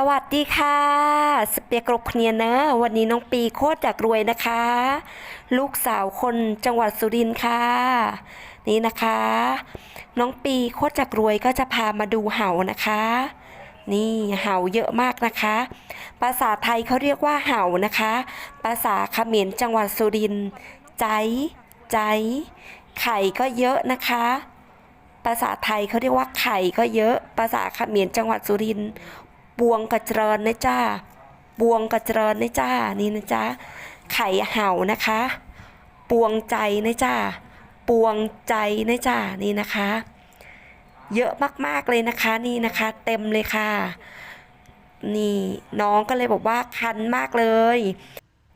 สวัสดีค่ะ สเปียกรบเคลียนอะวันนี้น้องปีโคตรจากรวยนะคะ ลูกสาวคนจังหวัดสุรินทร์ค่ะ นี่นะคะ น้องปีโคตรจากรวยก็จะพามาดูเห่านะคะ นี่เห่าเยอะมากนะคะ ภาษาไทยเขาเรียกว่าเห่านะคะ ภาษาเขมรจังหวัดสุรินทร์ใจใจ ไข่ก็เยอะนะคะภาษาไทยเขาเรียกว่าไข่ก็เยอะ ภาษาเขมรจังหวัดสุรินทร์ บวงกระเจริญนะจ้าบวงกระเจริญนะจ้านี่นะจ๊ะไข่เห่านะคะ ปวงใจนะจ้าปวงใจนะจ้านี่นะคะ เยอะมากๆเลยนะคะนี่นะคะ เต็มเลยค่ะ นี่น้องก็เลยบอกว่าคันมากเลย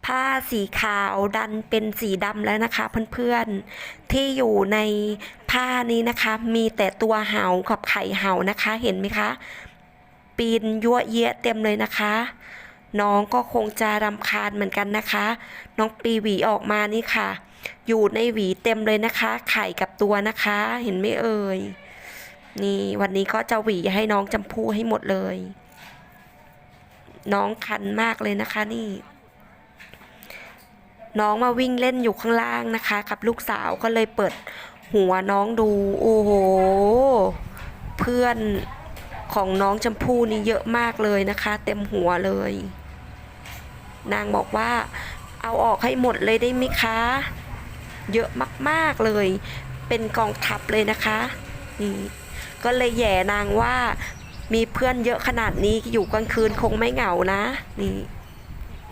ผ้าสีขาวดันเป็นสีดำแล้วนะคะเพื่อนๆ ที่อยู่ในผ้านี้นะคะ มีแต่ตัวเห่ากับไข่เห่านะคะเห็นไหมคะ ปีนยั่วเยะเต็มเลยนะคะ น้องก็คงจะรำคาญเหมือนกันนะคะ น้องปีหวีออกมานี่ค่ะ อยู่ในหวีเต็มเลยนะคะ ไข่กับตัวนะคะ เห็นไหมเอ่ยนี่วันนี้ก็จะหวีให้น้องจำพูให้หมดเลย น้องคันมากเลยนะคะนี่ น้องมาวิ่งเล่นอยู่ข้างล่างนะคะ กับลูกสาวก็เลยเปิดหัวน้องดู โอ้โห เพื่อน ของน้องจำพูนี่เยอะมากเลยนะคะ เต็มหัวเลย นางบอกว่า เอาออกให้หมดเลยได้ไหมคะ เยอะมากๆเลย เป็นกองทัพเลยนะคะนี่ก็เลยแย่นางว่ามีเพื่อนเยอะขนาดนี้อยู่กลางคืนคงไม่เหงานะ นี่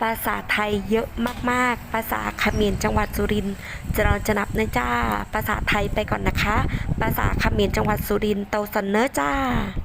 ภาษาไทยเยอะมากๆ ภาษาเขมรจังหวัดสุรินทร์จะเราจะนับนะจ้า ภาษาไทยไปก่อนนะคะ ภาษาเขมรจังหวัดสุรินทร์เตาสันเนอร์จ้า